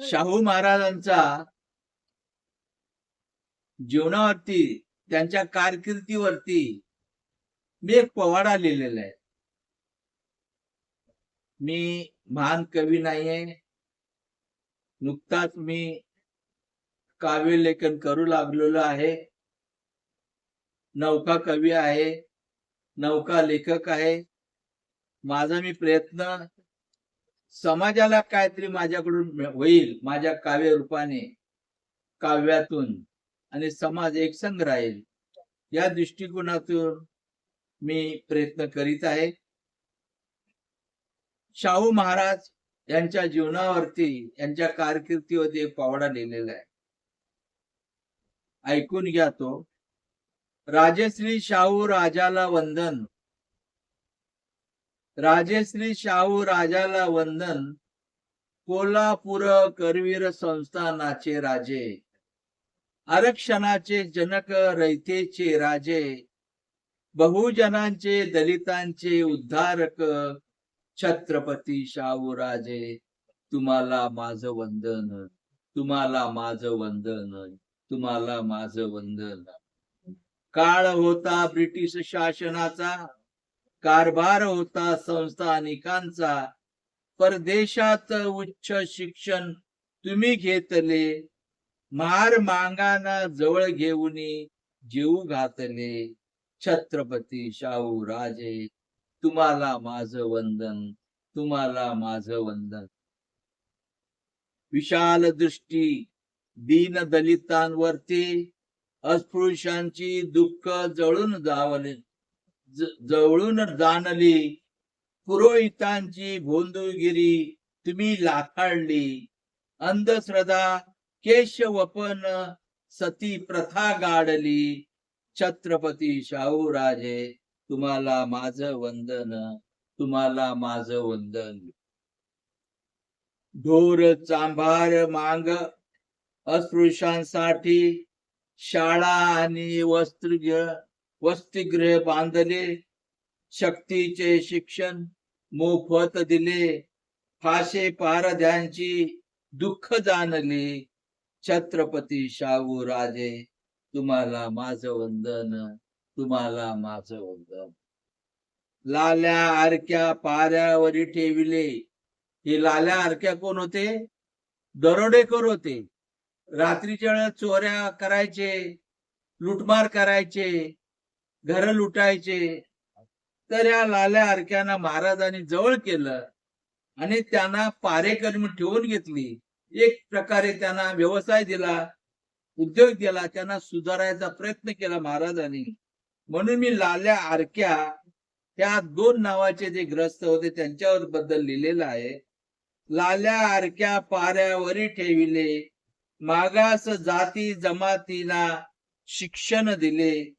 शाहू महाराजांचा जीवनावरती त्यांच्या कारकिर्दीवरती मी एक पोवाडा लिहिलेला आहे. मी महान कवी नाहीये. नुकताच मी काव्य लेखन करू लागलेलो आहे. नौका कवी आहे. नौका लेखक आहे. माझा मी प्रयत्न समाजाला काहीतरी माझ्याकडून होईल माझ्या काव्य रूपाने काव्यातून आणि समाज एकसंग राहील. या दृष्टिकोनातून मी प्रयत्न करीत आहे. शाहू महाराज यांच्या जीवनावरती यांच्या कारकिर्दीवरती एक पावडा लिहिलेला आहे. ऐकून घ्या तो. राजश्री शाहू राजाला वंदन. राजेश्री शाहू राजाला वंदन. कोल्हापूर करवीर संस्थानाचे राजे. आरक्षणाचे जनक रयतेचे राजे. बहुजनांचे दलितांचे उद्धारक. छत्रपती शाहू राजे तुम्हाला माझं वंदन. तुम्हाला माझं वंदन. तुम्हाला माझं वंदन. काळ होता ब्रिटिश शासनाचा. कारभार होता संस्थानिकांचा. परदेशात उच्च शिक्षण तुम्ही घेतले. मार मांगाना जवळ घेऊन जीव घातले. छत्रपती शाहू राजे तुम्हाला माझं वंदन तुम्हाला माझं वंदन. विशाल दृष्टी दीन दलितांवरती अस्पृश्यांची दुःख जळून जावले. जवळून जाणली. पुरोहितांची भोंदूगिरी तुम्ही लाखाडली अंधश्रद्धा केशवपन सती प्रथा गाडली. छत्रपती शाहू राजे तुम्हाला माझं वंदन तुम्हाला माझं वंदन. ढोर चांभार मांग अस्पृश्यांसाठी शाळा आणि वस्त्र वसतिगृह बांधले शक्तीचे शिक्षण मोफत दिले फाशे पारध्यांची दुःख जाणली. छत्रपती शाहू राजे तुम्हाला माझं वंदन तुम्हाला माझं वंदन. लाल्या आरक्या पाऱ्यावरी ठेविले. हे लाल्या आरक्या कोण होते? दरोडेखोर होते. रात्रीच्या वेळा चोऱ्या करायचे लुटमार करायचे घर लुटायचे. तर या लाल्या आरक्यांना महाराजांनी जवळ केलं आणि त्यांना पारेकर ठेवून घेतली. एक प्रकारे त्यांना व्यवसाय दिला उद्योग दिला त्यांना सुधारायचा प्रयत्न केला महाराजांनी. म्हणून मी लाल्या आरक्या त्या दोन नावाचे जे ग्रस्त होते त्यांच्यावर बद्दल लिहिलेलं आहे. लाल्या आरक्या पाऱ्यावरी ठेविले मागास जाती जमातीला शिक्षण दिले.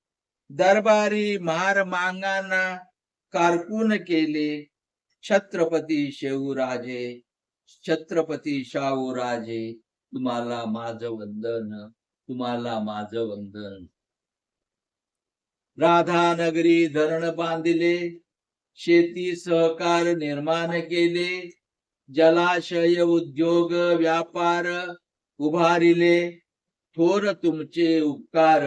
दरबारी मार मांगाना कारकून केले. छत्रपती शेऊराजे छत्रपती शाहूराजे तुम्हाला माझं वंदन तुम्हाला माझं वंदन. राधानगरी धरण बांधिले शेती सहकार निर्माण केले जलाशय उद्योग व्यापार उभारिले थोर तुमचे उपकार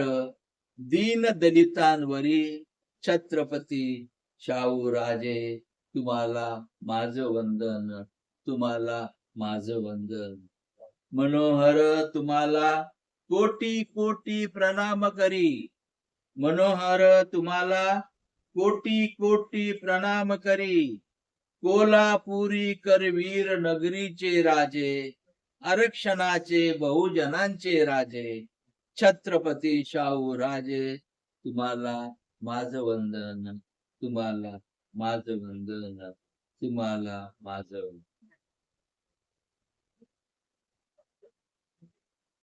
दीन दलितांवरी छत्रपती शाहू राजे तुम्हाला माझं वंदन तुम्हाला माझं वंदन. मनोहर तुम्हाला कोटी कोटी प्रणाम करी. मनोहर तुम्हाला कोटी कोटी प्रणाम करी. कोल्हापुरी करवीर नगरीचे राजे आरक्षणाचे बहुजनांचे राजे छत्रपती शाहू राजे तुम्हाला माझं वंदन तुम्हाला माझं वंदन तुम्हाला माझं वंदन.